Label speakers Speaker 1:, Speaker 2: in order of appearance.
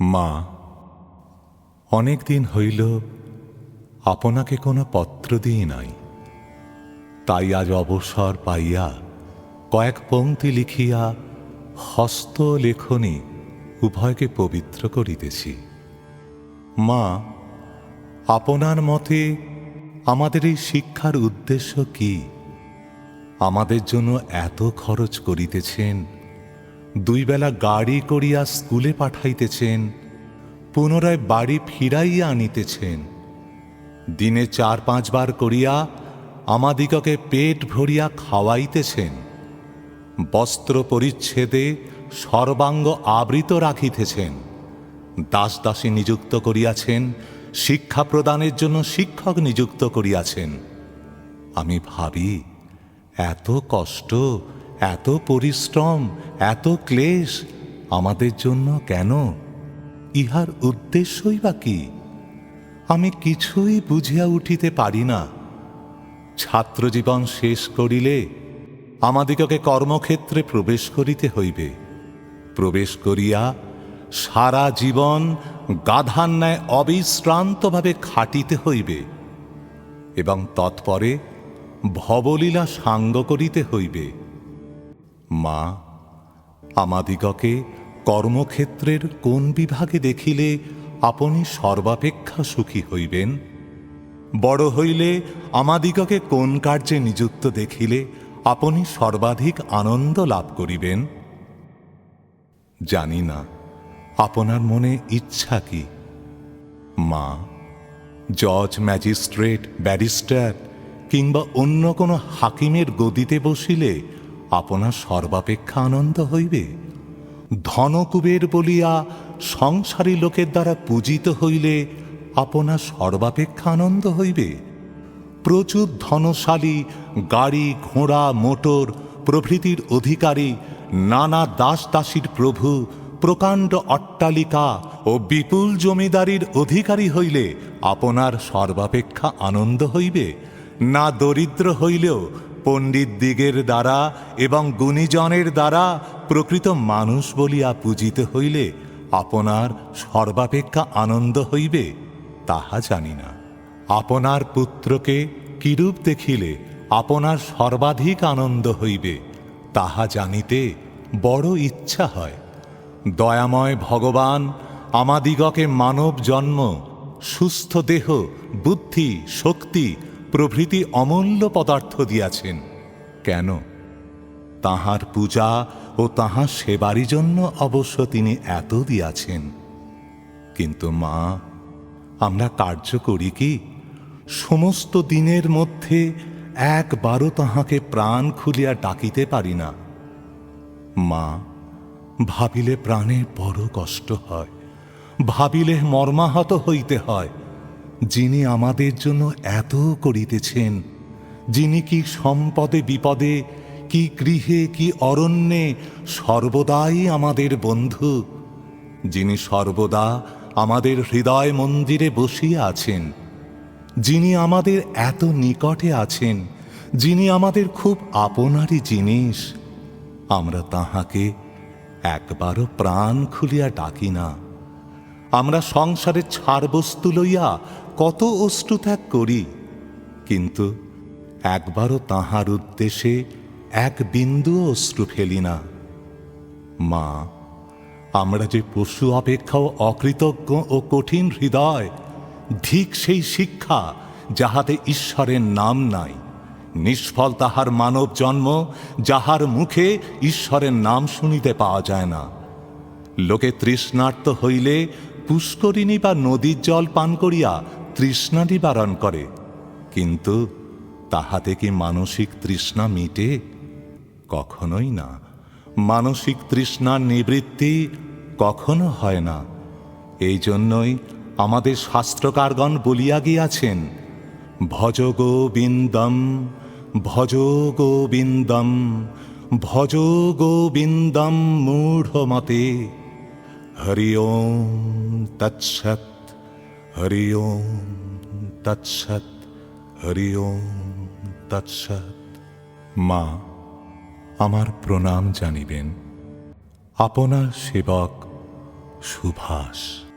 Speaker 1: মা অনেক দিন হইল, আপনাকে কোনো পত্র দিই নাই। তাই আজ অবসর পাইয়া কয়েক পংক্তি লিখিয়া হস্ত লেখনী উভয়কে পবিত্র করিতেছি। মা, আপনার মতে আমাদের এই শিক্ষার উদ্দেশ্য কি? আমাদের জন্য এত খরচ করিতেছেন দুই বেলা গাড়ি করিয়া স্কুলে পাঠাইতেছেন, পুনরায় বাড়ি ফিরাইয়া আনিতেছেন। দিনে চার পাঁচবার করিয়া আমাদিগকে পেট ভরিয়া খাওয়াইতেছেন। বস্ত্র পরিচ্ছেদে সর্বাঙ্গ আবৃত রাখিতেছেন। দাস দাসী নিযুক্ত করিয়াছেন, শিক্ষা প্রদানের জন্য শিক্ষক নিযুক্ত করিয়াছেন। আমি ভাবি, এত কষ্ট, এত পরিশ্রম এত ক্লেশ আমাদের জন্য কেন? ইহার উদ্দেশ্যই বা কি? আমি কিছুই বুঝিয়া উঠিতে পারি না। ছাত্রজীবন শেষ করিলে আমাদিগকে কর্মক্ষেত্রে প্রবেশ করিতে হইবে। প্রবেশ করিয়া সারা জীবন গাধার ন্যায় অবিশ্রান্তভাবে খাটিতে হইবে এবং তৎপরে ভবলীলা সাঙ্গ করিতে হইবে। মা আমাদিগকে কর্মক্ষেত্রের কোন বিভাগে দেখিলে আপনি সর্বাপেক্ষা সুখী হইবেন? বড় হইলে আমাদিগকে কোন কার্যে নিযুক্ত দেখিলে আপনি সর্বাধিক আনন্দ লাভ করিবেন? জানি না, আপনার মনে ইচ্ছা কি? মা, জজ, ম্যাজিস্ট্রেট, ব্যারিস্টার কিংবা অন্য কোনো হাকিমের গদিতে বসিলে আপনার সর্বাপেক্ষা আনন্দ হইবে। ধনকুবের বলিয়া সংসারী লোকের দ্বারা পূজিত হইলে আপনার সর্বাপেক্ষা আনন্দ হইবে। প্রচুর ধনশালী, গাড়ি, ঘোড়া, মোটর, প্রভৃতির অধিকারী, নানা দাস দাসীর প্রভু, প্রকাণ্ড অট্টালিকা ও বিপুল জমিদারির অধিকারী হইলে আপনার সর্বাপেক্ষা আনন্দ হইবে। না দরিদ্র হইলেও পণ্ডিত দিগের দ্বারা এবং গুণীজনের দ্বারা প্রকৃত মানুষ বলিয়া পূজিত হইলে আপনার সর্বাপেক্ষা আনন্দ হইবে, তাহা জানি না। আপনার পুত্রকে কিরূপ দেখিলে আপনার সর্বাধিক আনন্দ হইবে, তাহা জানিতে বড় ইচ্ছা হয়। দয়াময় ভগবান, আমাদিগকে মানব জন্ম, সুস্থ দেহ, বুদ্ধি, শক্তি প্রভৃতি অমূল্য পদার্থ দিয়াছেন। কেন? তাহার পূজা ও তাহার সেবারই জন্য অবশ্য তিনি এত দিয়াছেন। কিন্তু মা, আমরা কার্য করি কি? সমস্ত দিনের মধ্যে একবারও তাহাকে প্রাণ খুলিয়া ডাকিতে পারি না। মা, ভাবিলে প্রাণে বড় কষ্ট হয়, ভাবিলে মর্মাহত হইতে হয়। যিনি আমাদের জন্য এত করিতেছেন, যিনি কি সম্পদে বিপদে, কি গৃহে, কি অরণ্যে সর্বদাই আমাদের বন্ধু, যিনি সর্বদা আমাদের হৃদয় মন্দিরে বসিয়া আছেন, যিনি আমাদের এত নিকটে আছেন, যিনি আমাদের খুব আপনারই জিনিস, আমরা তাহাকে একবারও প্রাণ খুলিয়া ডাকি না। আমরা সংসারের ছাড় বস্তু লইয়া কত অশ্রু ত্যাগ করি, কিন্তু একবারও তাহার উদ্দেশ্যে এক বিন্দু অশ্রু ফেলি না। মা, আমরা যে পশু অপেক্ষাও অকৃতজ্ঞ ও কঠিন হৃদয়, ঠিক সেই শিক্ষা যাহাতে ঈশ্বরের নাম নাই। নিষ্ফল তাহার মানব জন্ম যাহার মুখে ঈশ্বরের নাম শুনিতে পাওয়া যায় না। লোকে তৃষ্ণার্ত হইলে পুষ্করিণী বা নদীর জল পান করিয়া তৃষ্ণা নিবারণ করে, কিন্তু তাহাতে কি মানসিক তৃষ্ণা মিটে? কখনোই না। মানসিক তৃষ্ণার নিবৃত্তি কখনো হয় না। এই জন্যই আমাদের শাস্ত্রকারগণ বলিয়া গিয়াছেন, ভজ গোবিন্দম ভজ গোবিন্দম ভজ গোবিন্দম, মূঢ়মতে হরি ওম তৎসৎ। হরি ওম তৎসৎ হরি ওম তৎসৎ। মা আমার প্রণাম জানিবেন। আপনার সেবক সুভাষ।